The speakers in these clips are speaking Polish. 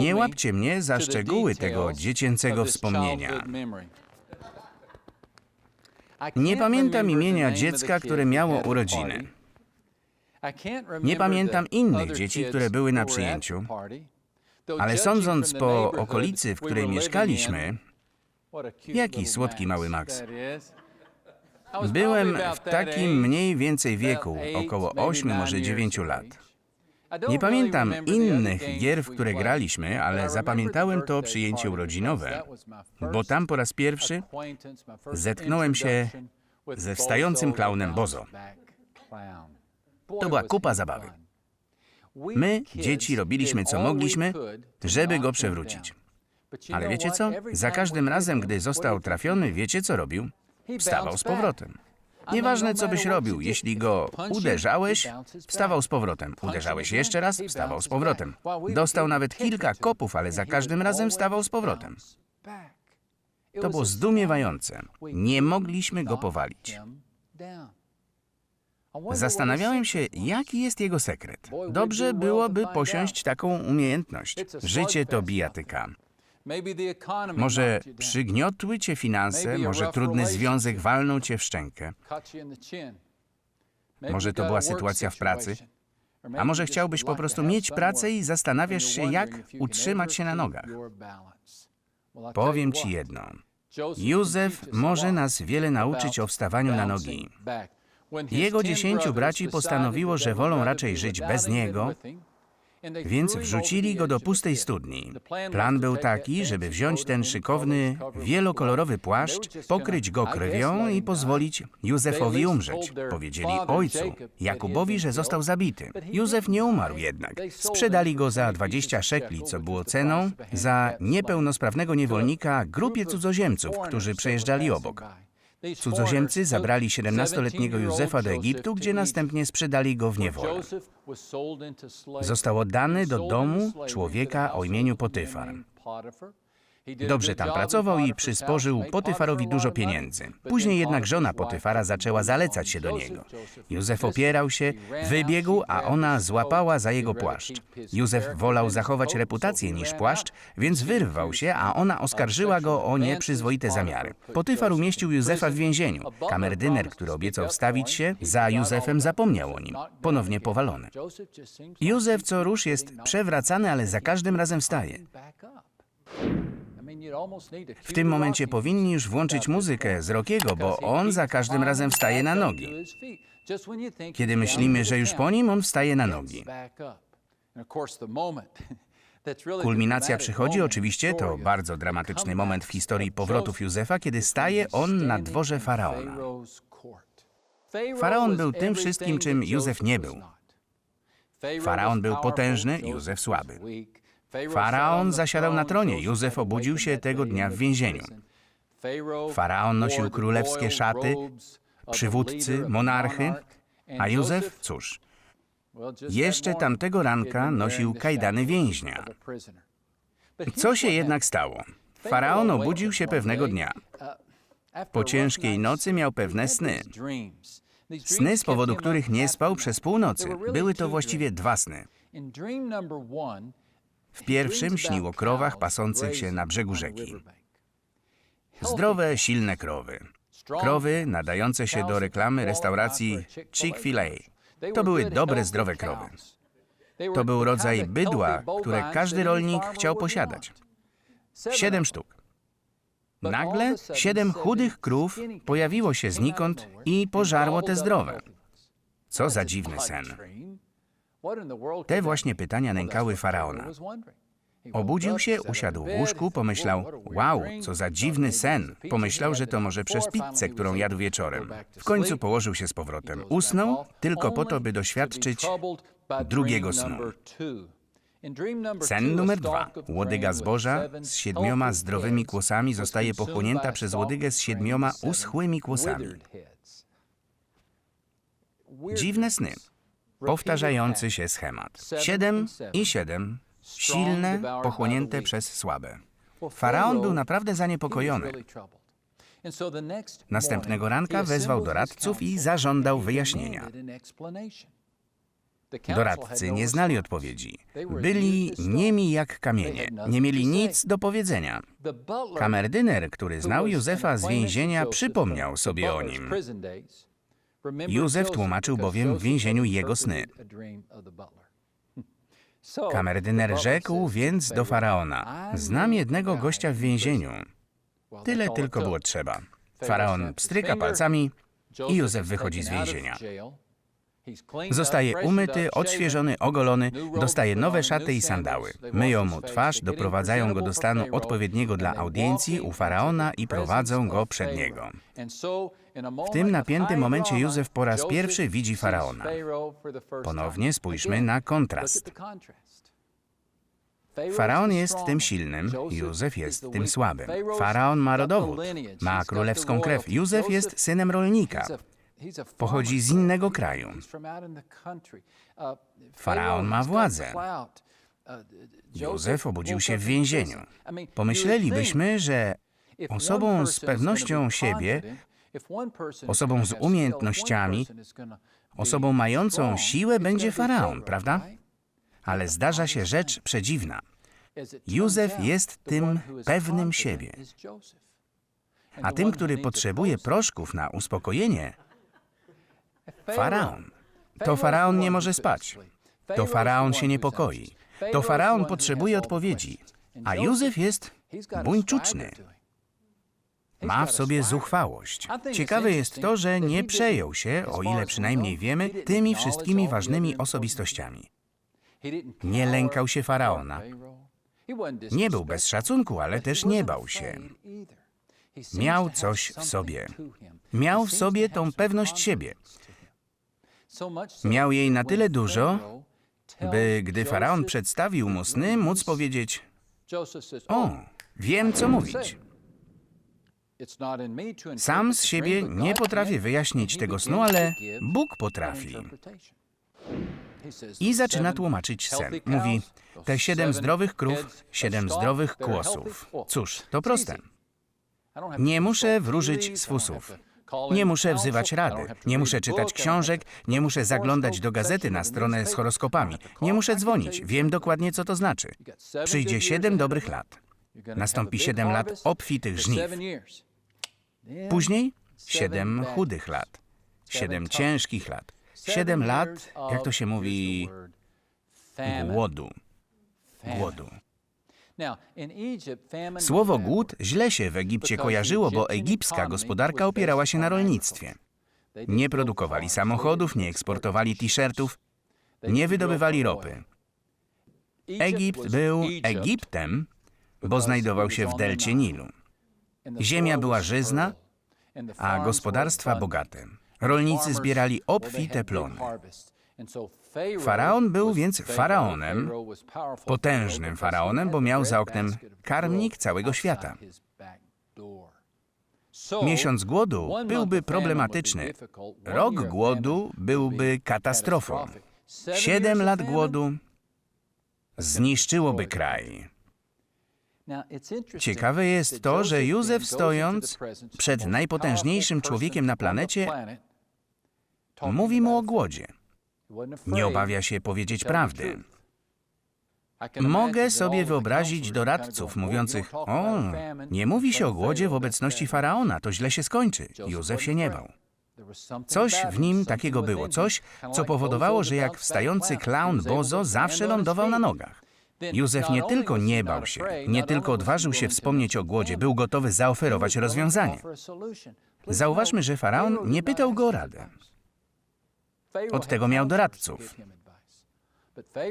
Nie łapcie mnie za szczegóły tego dziecięcego wspomnienia. Nie pamiętam imienia dziecka, które miało urodziny. Nie pamiętam innych dzieci, które były na przyjęciu, Ale sądząc po okolicy, w której mieszkaliśmy, jaki słodki mały Max. byłem w takim mniej więcej wieku, około 8, może 9 lat. Nie pamiętam innych gier, w które graliśmy, ale zapamiętałem to przyjęcie urodzinowe, bo tam po raz pierwszy zetknąłem się ze wstającym klaunem Bozo. To była kupa zabawy. My, dzieci, robiliśmy co mogliśmy, żeby go przewrócić. Ale wiecie co? Za każdym razem, gdy został trafiony, wiecie co robił? Wstawał z powrotem. Nieważne, co byś robił, jeśli go uderzałeś, wstawał z powrotem. Uderzałeś jeszcze raz, wstawał z powrotem. Dostał nawet kilka kopów, ale za każdym razem wstawał z powrotem. To było zdumiewające. Nie mogliśmy go powalić. Zastanawiałem się, jaki jest jego sekret. Dobrze byłoby posiąść taką umiejętność. Życie to bijatyka. Może przygniotły cię finanse, może trudny związek walnął cię w szczękę, Może to była sytuacja w pracy, a może chciałbyś po prostu mieć pracę i zastanawiasz się, jak utrzymać się na nogach. Powiem ci jedno. Józef może nas wiele nauczyć o wstawaniu na nogi. Jego dziesięciu braci postanowiło, że wolą raczej żyć bez niego, więc wrzucili go do pustej studni. Plan był taki, żeby wziąć ten szykowny, wielokolorowy płaszcz, pokryć go krwią i pozwolić Józefowi umrzeć. Powiedzieli ojcu, Jakubowi, że został zabity. Józef nie umarł jednak. Sprzedali go za 20 szekli, co było ceną za niepełnosprawnego niewolnika grupie cudzoziemców, którzy przejeżdżali obok. Cudzoziemcy zabrali 17-letniego Józefa do Egiptu, gdzie następnie sprzedali go w niewolę. Został oddany do domu człowieka o imieniu Potyfar. Dobrze tam pracował i przysporzył Potyfarowi dużo pieniędzy. Później jednak żona Potyfara zaczęła zalecać się do niego. Józef opierał się, wybiegł, a ona złapała za jego płaszcz. Józef wolał zachować reputację niż płaszcz, więc wyrwał się, a ona oskarżyła go o nieprzyzwoite zamiary. Potyfar umieścił Józefa w więzieniu. Kamerdyner, który obiecał wstawić się, za Józefem zapomniał o nim. Ponownie powalony. Józef co rusz jest przewracany, ale za każdym razem wstaje. W tym momencie powinni już włączyć muzykę z Rockiego, bo on za każdym razem wstaje na nogi. Kiedy myślimy, że już po nim, on wstaje na nogi. Kulminacja przychodzi oczywiście, to bardzo dramatyczny moment w historii powrotów Józefa, kiedy staje on na dworze faraona. Faraon był tym wszystkim, czym Józef nie był. Faraon był potężny, Józef słaby. Faraon zasiadał na tronie, Józef obudził się tego dnia w więzieniu. Faraon nosił królewskie szaty, przywódcy, monarchy, a Józef, cóż, jeszcze tamtego ranka nosił kajdany więźnia. Co się jednak stało? Faraon obudził się pewnego dnia. Po ciężkiej nocy miał pewne sny. Sny, z powodu których nie spał przez północy. Były to właściwie dwa sny. W pierwszym śnił o krowach pasących się na brzegu rzeki. Zdrowe, silne krowy. Krowy nadające się do reklamy restauracji Chick-fil-A. To były dobre, zdrowe krowy. To był rodzaj bydła, które każdy rolnik chciał posiadać. Siedem sztuk. Nagle siedem chudych krów pojawiło się znikąd i pożarło te zdrowe. Co za dziwny sen. Te właśnie pytania nękały faraona. Obudził się, usiadł w łóżku, pomyślał, wow, co za dziwny sen. Pomyślał, że to może przez pizzę, którą jadł wieczorem. W końcu położył się z powrotem. Usnął tylko po to, by doświadczyć drugiego snu. Sen numer dwa. Łodyga zboża z siedmioma zdrowymi kłosami zostaje pochłonięta przez łodygę z siedmioma uschłymi kłosami. Dziwne sny. Powtarzający się schemat. Siedem i siedem. Silne, pochłonięte przez słabe. Faraon był naprawdę zaniepokojony. Następnego ranka wezwał doradców i zażądał wyjaśnienia. Doradcy nie znali odpowiedzi. Byli niemi jak kamienie. Nie mieli nic do powiedzenia. Kamerdyner, który znał Józefa z więzienia, przypomniał sobie o nim. Józef tłumaczył bowiem w więzieniu jego sny. Kamerdyner rzekł więc do faraona: Znam jednego gościa w więzieniu. Tyle tylko było trzeba. Faraon pstryka palcami i Józef wychodzi z więzienia. Zostaje umyty, odświeżony, ogolony, dostaje nowe szaty i sandały. Myją mu twarz, doprowadzają go do stanu odpowiedniego dla audiencji u faraona i prowadzą go przed niego. W tym napiętym momencie Józef po raz pierwszy widzi faraona. Ponownie spójrzmy na kontrast. Faraon jest tym silnym, Józef jest tym słabym. Faraon ma rodowód, ma królewską krew. Józef jest synem rolnika. Pochodzi z innego kraju. Faraon ma władzę. Józef obudził się w więzieniu. Pomyślelibyśmy, że osobą z pewnością siebie, osobą z umiejętnościami, osobą mającą siłę będzie faraon, prawda? Ale zdarza się rzecz przedziwna. Józef jest tym pewnym siebie. A tym, który potrzebuje proszków na uspokojenie, faraon. To faraon nie może spać. To faraon się niepokoi. To faraon potrzebuje odpowiedzi. A Józef jest buńczuczny. Ma w sobie zuchwałość. Ciekawe jest to, że nie przejął się, o ile przynajmniej wiemy, tymi wszystkimi ważnymi osobistościami. Nie lękał się faraona. Nie był bez szacunku, ale też nie bał się. Miał coś w sobie. Miał w sobie tą pewność siebie. Miał jej na tyle dużo, by gdy faraon przedstawił mu sny, móc powiedzieć: O, wiem co mówić. Sam z siebie nie potrafię wyjaśnić tego snu, ale Bóg potrafi. I zaczyna tłumaczyć sen. Mówi: Te siedem zdrowych krów, siedem zdrowych kłosów. Cóż, to proste. Nie muszę wróżyć z fusów. Nie muszę wzywać rady, nie muszę czytać książek, nie muszę zaglądać do gazety na stronę z horoskopami, nie muszę dzwonić, wiem dokładnie co to znaczy. Przyjdzie siedem dobrych lat. Nastąpi siedem lat obfitych żniw. Później siedem chudych lat, siedem ciężkich lat, siedem lat, jak to się mówi, głodu. Głodu. Słowo głód źle się w Egipcie kojarzyło, bo egipska gospodarka opierała się na rolnictwie. Nie produkowali samochodów, nie eksportowali t-shirtów, nie wydobywali ropy. Egipt był Egiptem, bo znajdował się w delcie Nilu. Ziemia była żyzna, a gospodarstwa bogate. Rolnicy zbierali obfite plony. Faraon był więc faraonem, potężnym faraonem, bo miał za oknem karmnik całego świata. Miesiąc głodu byłby problematyczny. Rok głodu byłby katastrofą. Siedem lat głodu zniszczyłoby kraj. Ciekawe jest to, że Józef stojąc przed najpotężniejszym człowiekiem na planecie, mówi mu o głodzie. Nie obawia się powiedzieć prawdy. Mogę sobie wyobrazić doradców mówiących: O, nie mówi się o głodzie w obecności faraona, to źle się skończy. Józef się nie bał. Coś w nim takiego było, coś, co powodowało, że jak wstający klaun Bozo zawsze lądował na nogach. Józef nie tylko nie bał się, nie tylko odważył się wspomnieć o głodzie, był gotowy zaoferować rozwiązanie. Zauważmy, że faraon nie pytał go o radę. Od tego miał doradców.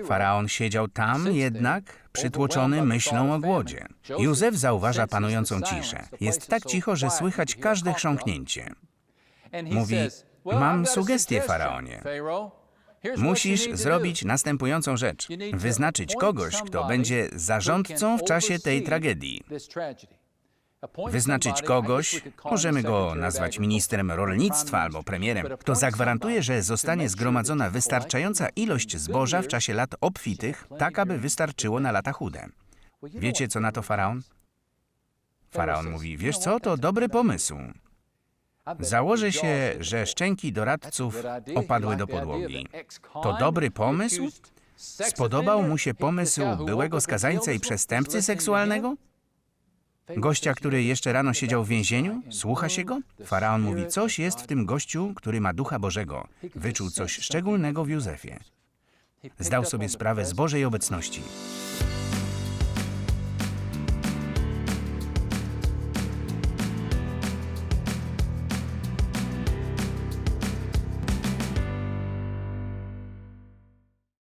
Faraon siedział tam jednak, przytłoczony myślą o głodzie. Józef zauważa panującą ciszę. Jest tak cicho, że słychać każde chrząknięcie. Mówi, mam sugestię, faraonie. Musisz zrobić następującą rzecz. Wyznaczyć kogoś, kto będzie zarządcą w czasie tej tragedii. Wyznaczyć kogoś, możemy go nazwać ministrem rolnictwa albo premierem, kto zagwarantuje, że zostanie zgromadzona wystarczająca ilość zboża w czasie lat obfitych, tak aby wystarczyło na lata chude. Wiecie, co na to faraon? Faraon mówi, wiesz co, to dobry pomysł. Założę się, że szczęki doradców opadły do podłogi. To dobry pomysł? Spodobał mu się pomysł byłego skazańca i przestępcy seksualnego? Gościa, który jeszcze rano siedział w więzieniu? Słucha się go? Faraon mówi, coś jest w tym gościu, który ma ducha Bożego. Wyczuł coś szczególnego w Józefie. Zdał sobie sprawę z Bożej obecności.